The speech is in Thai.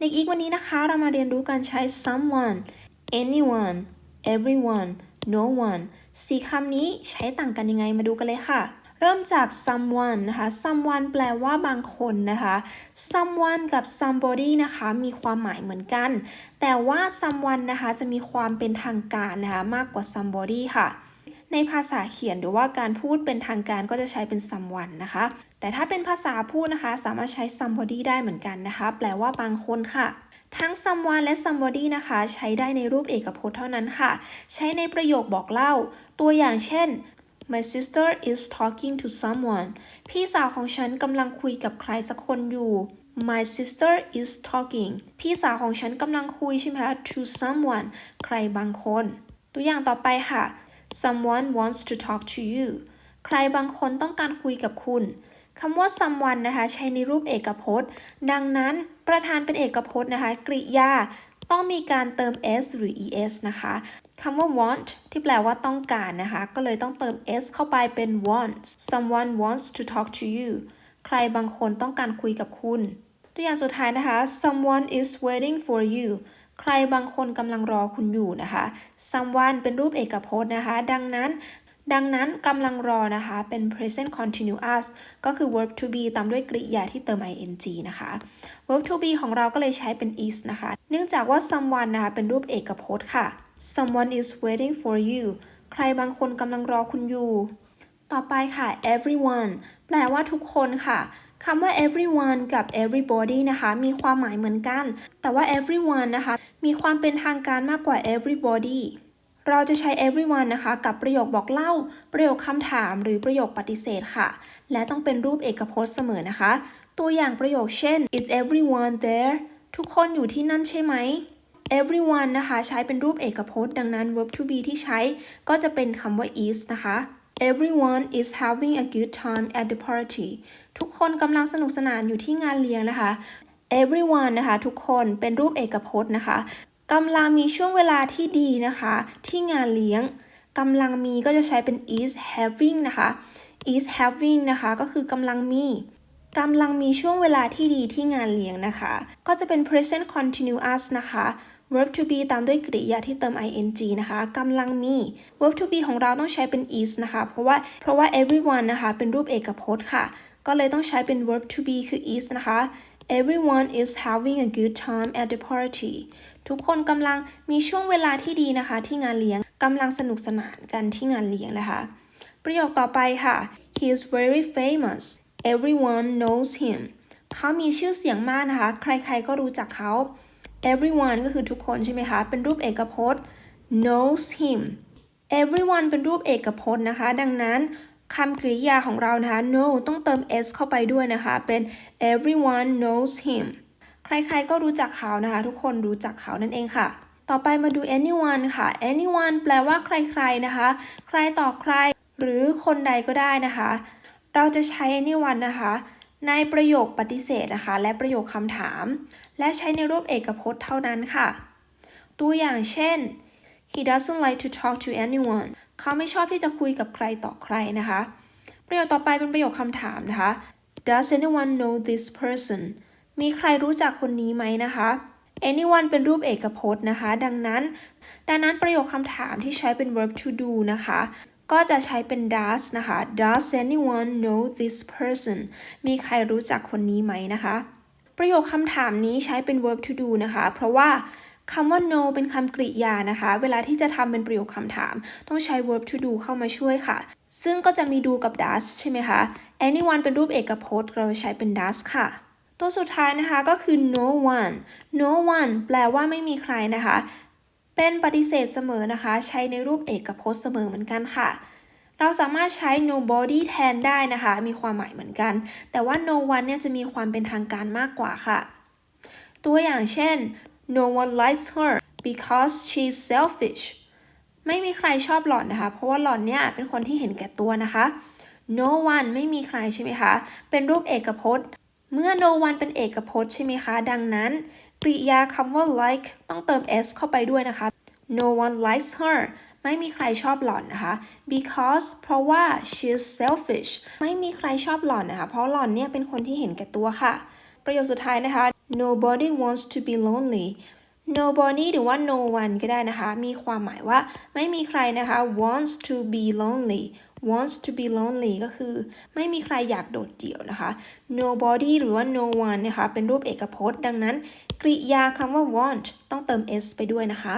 ในอีกวันนี้นะคะ เรามาเรียนรู้การใช้ someone anyone everyone no one สี่คำนี้ใช้ต่างกันยังไงมาดูกันเลยค่ะ เริ่มจาก someone นะคะ someone แปลว่าบางคนนะคะ someone กับ somebody นะคะ มีความหมายเหมือนกัน แต่ว่า someone นะคะ จะมีความเป็นทางการนะคะ มากกว่า somebody ค่ะ ในภาษาเขียนหรือว่าการพูดเป็นทางการก็จะใช้เป็น someone นะคะ แต่ถ้าเป็นภาษาพูดนะคะ สามารถใช้ somebody ได้เหมือนกันนะคะ แปลว่าบางคนค่ะ ทั้ง someone และ somebody นะคะ ใช้ได้ในรูปเอกพจน์เท่านั้นค่ะ ใช้ในประโยคบอกเล่า ตัวอย่างเช่น My sister is talking to someone พี่สาวของฉันกำลังคุยกับใครสักคนอยู่ My sister is talking พี่สาวของฉันกำลังคุยใช่ไหมคะ to someone ใครบางคน ตัวอย่างต่อไปค่ะ someone wants to talk to you ใครบางคนต้องการคุยกับคุณคำว่า someone นะคะ ใช้ในรูปเอกพจน์ ดังนั้นประธานเป็นเอกพจน์นะคะ กริยาต้องมีการเติม s หรือ es นะคะคำว่า want ที่แปลว่าต้องการนะคะ ก็เลยต้องเติม s เข้าไปเป็น wants someone wants to talk to you ใครบางคนต้องการคุยกับคุณ ตัวอย่างสุดท้ายนะคะ someone is waiting for you ใครบางคนกำลังรอคุณอยู่นะคะ someone เป็นรูปเอกพจน์นะคะ ดังนั้นดังนั้นกำลังรอนะคะ เป็น present continuous ก็คือ verb to be ตามด้วยกริยาที่เติม ing นะคะ verb to be ของเราก็เลยใช้เป็น is นะคะ เนื่องจากว่า someone นะคะ เป็นรูปเอกพจน์ค่ะ someone is waiting for you ใครบางคนกำลังรอคุณอยู่ ต่อไปค่ะ everyone แปลว่าทุกคนค่ะ คำว่า everyone กับ everybody นะคะ มีความหมายเหมือนกัน แต่ว่า everyone นะคะ มีความเป็นทางการมากกว่า everybody เราจะใช้ everyone นะคะ กับประโยคบอกเล่า ประโยคคำถามหรือประโยคปฏิเสธค่ะ และต้องเป็นรูปเอกพจน์เสมอนะคะ ตัวอย่างประโยคเช่น is everyone there ทุกคนอยู่ที่นั่นใช่ไหม everyone นะคะ ใช้เป็นรูปเอกพจน์ ดังนั้น verb to be ที่ใช้ก็จะเป็นคำว่า is นะคะ everyone is having a good time at the party ทุกคนกำลังสนุกสนานอยู่ที่งานเลี้ยงนะคะ everyone นะคะ ทุกคนเป็นรูปเอกพจน์นะคะกำลังมีช่วงเวลาที่ดีนะคะ ที่งานเลี้ยงกำลังมีก็จะใช้เป็น is having นะคะ is having นะคะก็คือกำลังมีกำลังมีช่วงเวลาที่ดีที่งานเลี้ยงนะคะ ก็จะเป็น present continuous นะคะ verb to be ตามด้วยกริยาที่เติม ing นะคะกำลังมี verb to be ของเราต้องใช้เป็น is นะคะ เพราะว่าเพราะว่า everyone นะคะเป็นรูปเอกพจน์ค่ะ ก็เลยต้องใช้เป็น verb to be คือ is นะคะ everyone is having a good time at the party ทุกคนกำลังมีช่วงเวลาที่ดีนะคะ ที่งานเลี้ยงกำลังสนุกสนานกันที่งานเลี้ยงนะคะ ประโยคต่อไปค่ะ he is very famous everyone knows him เขามีชื่อเสียงมากนะคะ ใครๆก็รู้จักเขา everyone ก็คือทุกคนใช่ไหมคะ เป็นรูปเอกพจน์ knows him everyone เป็นรูปเอกพจน์นะคะ ดังนั้นคำกริยาของเรานะคะ know ต้องเติม s เข้าไปด้วยนะคะ เป็น everyone knows him ใครๆก็รู้จักเขานะคะ ทุกคนรู้จักเขานั่นเองค่ะ ต่อไปมาดู anyone ค่ะ anyone แปลว่าใครๆนะคะ ใครต่อใคร หรือคนใดก็ได้นะคะ เราจะใช้ anyone นะคะ ในประโยคปฏิเสธนะคะ และประโยคคำถาม และใช้ในรูปเอกพจน์เท่านั้นค่ะ ตัวอย่างเช่น he doesn't like to talk to anyone เขาไม่ชอบที่จะคุยกับใครต่อใครนะคะ ประโยคต่อไปเป็นประโยคคำถามนะคะ does anyone know this person มีใครรู้จักคนนี้ไหมนะคะ anyone เป็นรูปเอกพจน์นะคะ ดังนั้น ดังนั้นประโยคคำถามที่ใช้เป็น verb to do นะคะ ก็จะใช้เป็น does นะคะ does anyone know this person มีใครรู้จักคนนี้ไหมนะคะ ประโยคคำถามนี้ใช้เป็น verb to do นะคะ เพราะว่าคำว่า know เป็นคำกริยานะคะ เวลาที่จะทำเป็นประโยคคำถาม ต้องใช้ verb to do เข้ามาช่วยค่ะ ซึ่งก็จะมี do กับ does ใช่ไหมคะ anyone เป็นรูปเอกพจน์เราใช้เป็น does ค่ะ ตัวสุดท้ายนะคะก็คือ no one no one แปลว่าไม่มีใครนะคะ เป็นปฏิเสธเสมอนะคะ ใช้ในรูปเอกพจน์เสมอเหมือนกันค่ะ เราสามารถใช้ nobody แทนได้นะคะ มีความหมายเหมือนกัน แต่ว่า no one เนี่ยจะมีความเป็นทางการมากกว่าค่ะ ตัวอย่างเช่น no one likes her because she's selfish ไม่มีใครชอบหล่อนนะคะ เพราะว่าหล่อนเนี่ยเป็นคนที่เห็นแก่ตัวนะคะ no one ไม่มีใครใช่ไหมคะ เป็นรูปเอกพจน์ เมื่อ no one เป็นเอกพจน์ใช่ไหมคะ ดังนั้น กริยาคำว่า like ต้องเติม s เข้าไปด้วยนะคะ no one likes her ไม่มีใครชอบหล่อนนะคะ because เพราะว่า she's selfish ไม่มีใครชอบหล่อนนะคะ เพราะหล่อนเนี่ยเป็นคนที่เห็นแก่ตัวค่ะ ประโยคสุดท้ายนะคะ nobody wants to be lonely nobody หรือว่า no one ก็ได้นะคะ มีความหมายว่าไม่มีใครนะคะ wants to be lonely wants to be lonely ก็คือไม่มีใครอยากโดดเดี่ยวนะคะ nobody หรือว่า no one นะคะ เป็นรูปเอกพจน์ ดังนั้น กริยาคำว่า want ต้องเติม s ไปด้วยนะคะ